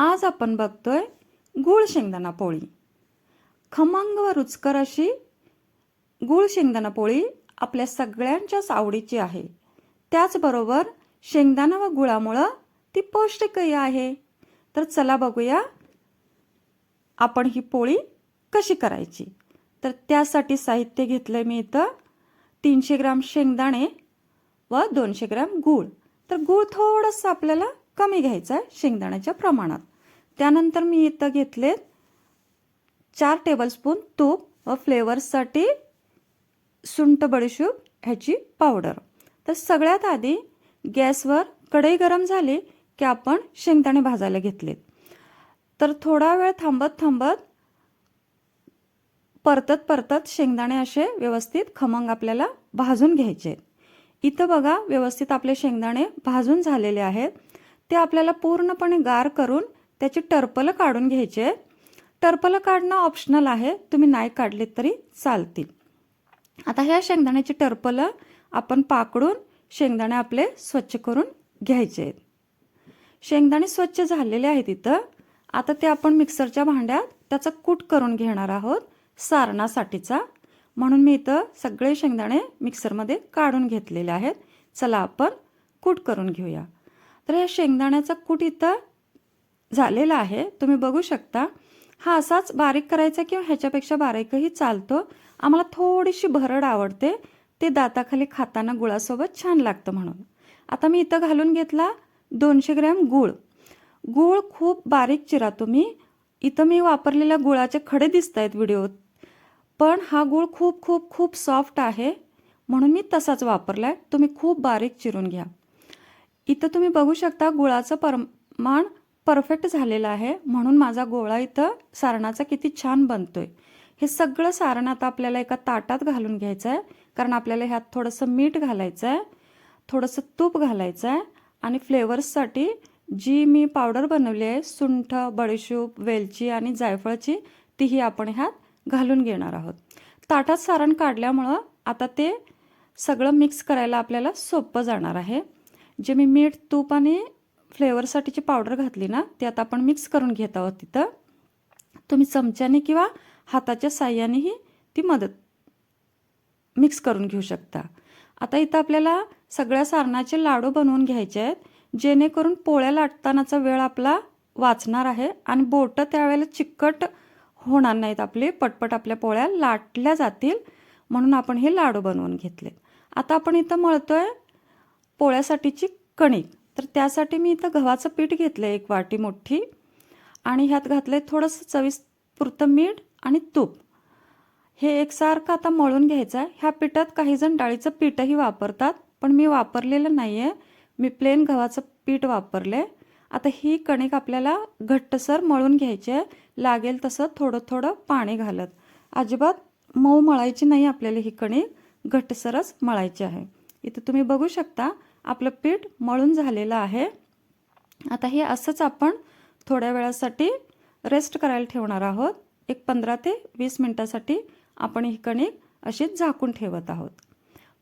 आज आपण बघतोय गूळ शेंगदाणा पोळी. खमंग व रुचकर अशी गूळ शेंगदाणा पोळी आपल्या सगळ्यांच्याच आवडीची आहे. त्याचबरोबर शेंगदाणा व गुळामुळं ती पौष्टिकही आहे. तर चला बघूया आपण ही पोळी कशी करायची. तर त्यासाठी साहित्य घेतलं मी इथं तीनशे ग्राम शेंगदाणे व दोनशे ग्राम गूळ. तर गूळ थोडंसं आपल्याला कमी घ्यायचं आहे शेंगदाण्याच्या प्रमाणात. त्यानंतर मी इथं घेतले चार टेबलस्पून तूप व फ्लेवर्ससाठी सुंट बडीशूप ह्याची पावडर तर सगळ्यात आधी गॅसवर कढई गरम झाली की आपण शेंगदाणे भाजायला घेतलेत. तर थोडा वेळ थांबत थांबत परतत परतत शेंगदाणे असे व्यवस्थित खमंग आपल्याला भाजून घ्यायचे इथं बघा व्यवस्थित आपले शेंगदाणे भाजून झालेले आहेत. ते आपल्याला पूर्णपणे गार करून त्याची टरपलं काढून घ्यायचे. टर्पलं काढणं ऑप्शनल आहे. तुम्ही नाही काढलेत तरी चालतील. आता ह्या शेंगदाण्याची टरपलं आपण पाकडून शेंगदाणे आपले स्वच्छ करून घ्यायचे. आहेत शेंगदाणे स्वच्छ झालेले आहेत इथं. आता ते आपण मिक्सरच्या भांड्यात त्याचा कूट करून घेणार आहोत सारणासाठीचा. म्हणून मी इथं सगळे शेंगदाणे मिक्सरमध्ये काढून घेतलेले आहेत. चला आपण कूट करून घेऊया. तर या शेंगदाण्याचा कूट इथं झालेला आहे. तुम्ही बघू शकता. हा असाच बारीक करायचा किंवा ह्याच्यापेक्षा बारीकही चालतो. आम्हाला थोडीशी भरड आवडते. ते दाताखाली खाताना गुळासोबत छान लागतं म्हणून. आता मी इथं घालून घेतला दोनशे ग्रॅम गूळ. गूळ खूप बारीक चिरा तुम्ही. इथं मी वापरलेल्या गुळाचे खडे दिसत आहेत व्हिडिओत. पण हा गूळ खूप खूप खूप सॉफ्ट आहे. म्हणून मी तसाच वापरला आहे तुम्ही खूप बारीक चिरून घ्या. इथं तुम्ही बघू शकता गुळाचं प्रमाण परफेक्ट झालेलं आहे. म्हणून माझा गोळा इथं सारणाचा किती छान बनतोय. हे सगळं सारण आता आपल्याला एका ताटात घालून घ्यायचं आहे कारण आपल्याला ह्यात थोडंसं मीठ घालायचं आहे थोडंसं तूप घालायचं आहे आणि फ्लेवर्ससाठी जी मी पावडर बनवली आहे सुंठ बडीशूप वेलची आणि जायफळची तीही आपण ह्यात घालून घेणार आहोत. ताटात सारण काढल्यामुळं आता ते सगळं मिक्स करायला आपल्याला सोपं जाणार आहे. जे मी मीठ तूप आणि फ्लेवरसाठीची पावडर घातली ना ती आता आपण मिक्स करून घेत आहोत तिथं. तुम्ही चमच्याने किंवा हाताच्या साह्यानेही ती मदत मिक्स करून घेऊ शकता. आता इथं आपल्याला सगळ्या सारणाचे लाडू बनवून घ्यायचे आहेत जेणेकरून पोळ्या लाटतानाचा वेळ आपला वाचणार आहे आणि बोटं त्यावेळेला चिकट होणार नाहीत आपले पटपट आपल्या पोळ्या लाटल्या जातील म्हणून आपण हे लाडू बनवून घेतले. आता आपण इथं मळतोय पोळ्यासाठीची कणिक तर त्यासाठी मी इथं गव्हाचं पीठ घेतलं आहे एक वाटी मोठी. आणि ह्यात घातलं आहे थोडंसं चवीसपुरतं मीठ आणि तूप. हे एकसारखं आता मळून घ्यायचं आहे ह्या पिठात काहीजण डाळीचं पीठही वापरतात पण मी वापरलेलं नाही आहे मी प्लेन गव्हाचं पीठ वापरले आता ही कणिक आपल्याला घट्टसर मळून घ्यायची आहे. लागेल तसं थोडं थोडं पाणी घालत. अजिबात मऊ मळायची नाही आपल्याला ही कणिक. घट्टसरच मळायची आहे. इथं तुम्ही बघू शकता आपलं पीठ मळून झालेलं आहे. आता हे असंच आपण थोड्या वेळासाठी रेस्ट करायला ठेवणार आहोत. एक पंधरा ते वीस मिनटासाठी आपण ही कणिक अशीच झाकून ठेवत आहोत.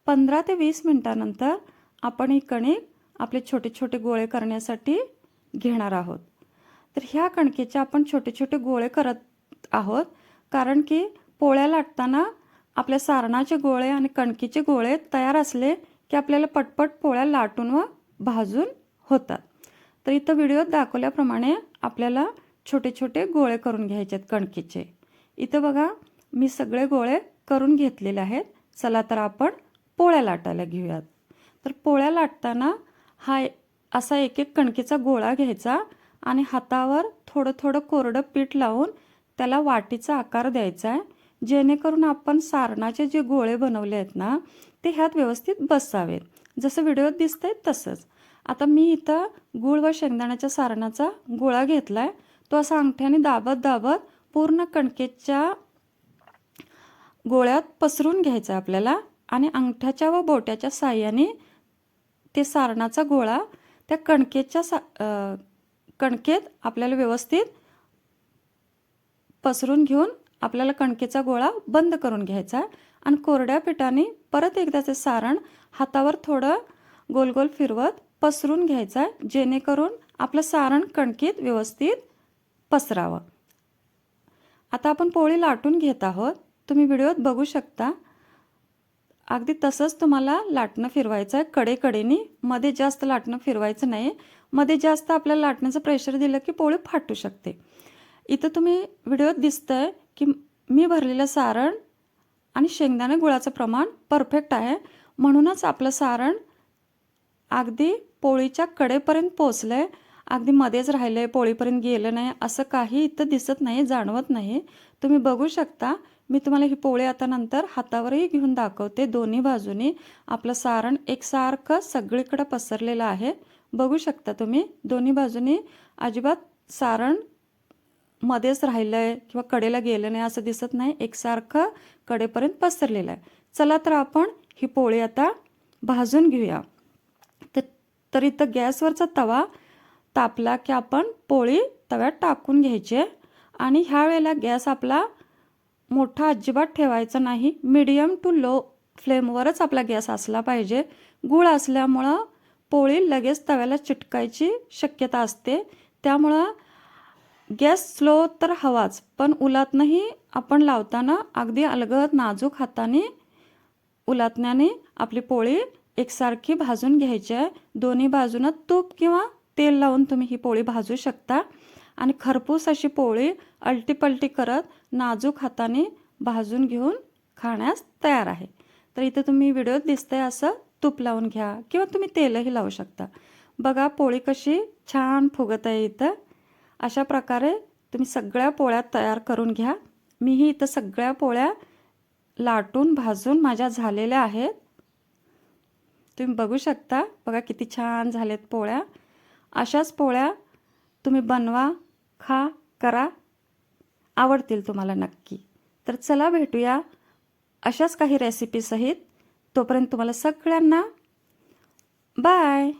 पंधरा ते वीस मिनटानंतर आपण ही कणिक आपले छोटे छोटे गोळे करण्यासाठी घेणार आहोत. तर ह्या कणकेचे आपण छोटे छोटे गोळे करत आहोत. कारण की पोळ्या लाटताना आपल्या सारणाचे गोळे आणि कणकीचे गोळे तयार असले की आपल्याला पटपट पोळ्या लाटून व भाजून होतात. तर इथं व्हिडिओत दाखवल्याप्रमाणे आपल्याला छोटे छोटे गोळे करून घ्यायचे आहेत कणकीचे. इथं बघा मी सगळे गोळे करून घेतलेले आहेत. चला तर आपण पोळ्या लाटायला घेऊयात. तर पोळ्या लाटताना हा असा एक एक कणकेचा गोळा घ्यायचा आणि हातावर थोडं थोडं कोरडं पीठ लावून त्याला वाटीचा आकार द्यायचा आहे. जेणेकरून आपण सारणाचे जे गोळे बनवले आहेत ना ते ह्यात व्यवस्थित बसावेत. जसं व्हिडिओत दिसतंय तसंच. आता मी इथं गूळ व शेंगदाण्याच्या सारणाचा गोळा घेतला आहे तो असा अंगठ्याने दाबत दाबत पूर्ण कणकेच्या गोळ्यात पसरून घ्यायचा आपल्याला आणि अंगठ्याच्या व बोट्याच्या साह्याने ते सारणाचा गोळा त्या कणकेच्या सा कणकेत आपल्याला व्यवस्थित पसरून घेऊन आपल्याला कणकेचा गोळा बंद करून घ्यायचा आणि कोरड्या पिठाने परत एकदाचं सारण हातावर थोडं गोल गोल फिरवत पसरून घ्यायचं आहे जेणेकरून आपलं सारण कणकीत व्यवस्थित पसरावं. आता आपण पोळी लाटून घेत आहोत. तुम्ही व्हिडिओत बघू शकता. अगदी तसंच तुम्हाला लाटणं फिरवायचं आहे. कडेकडेने मध्ये जास्त लाटणं फिरवायचं नाही. मध्ये जास्त आपल्याला लाटण्याचं प्रेशर दिलं की पोळी फाटू शकते. इथं तुम्ही व्हिडिओत दिसतंय की मी भरलेलं सारण आणि शेंगदाणे गुळाचं प्रमाण परफेक्ट आहे. म्हणूनच आपलं सारण अगदी पोळीच्या कडेपर्यंत पोचलं आहे अगदी मध्येच राहिलं आहे पोळीपर्यंत गेलं नाही असं काही इथं दिसत नाही जाणवत नाही. तुम्ही बघू शकता मी तुम्हाला ही पोळी आता नंतर हातावरही घेऊन दाखवते. दोन्ही बाजूनी आपलं सारण एकसारखं सगळीकडं पसरलेलं आहे. बघू शकता तुम्ही दोन्ही बाजूनी अजिबात सारण मध्येच राहिलं आहे किंवा कडेला गेलं नाही असं दिसत नाही. एकसारखं कडेपर्यंत पसरलेलं आहे. चला तर आपण ही पोळी आता भाजून घेऊया. तर तर इथं गॅसवरचा तवा तापला की आपण पोळी तव्यात टाकून घ्यायची आणि ह्या वेळेला गॅस आपला मोठा अजिबात ठेवायचा नाही. मिडियम टू लो फ्लेमवरच आपला गॅस असला पाहिजे. गूळ असल्यामुळं पोळी लगेच तव्याला चिटकायची शक्यता असते. त्यामुळं गॅस स्लो तर हवाच पण उलातनंही आपण लावताना अगदी अलगद नाजूक हाताने उलातण्याने आपली पोळी एकसारखी भाजून घ्यायची आहे. दोन्ही बाजूनं तूप किंवा तेल लावून तुम्ही ही पोळी भाजू शकता. आणि खरपूस अशी पोळी अलटीपलटी करत नाजूक हाताने भाजून घेऊन खाण्यास तयार आहे. तर इथं तुम्ही व्हिडिओत दिसतंय असं तूप लावून घ्या किंवा तुम्ही तेलही लावू शकता. बघा पोळी कशी छान फुगत आहे इथं. अशा प्रकारे तुम्ही सगळ्या पोळ्या तयार करून घ्या. मीही इथं सगळ्या पोळ्या लाटून भाजून माझ्या झालेल्या आहेत. तुम्ही बघू शकता बघा किती छान झालेत पोळ्या. अशाच पोळ्या तुम्ही बनवा खा करा. आवडतील तुम्हाला नक्की. तर चला भेटूया अशाच काही रेसिपीसहित तोपर्यंत तुम्हाला सगळ्यांना बाय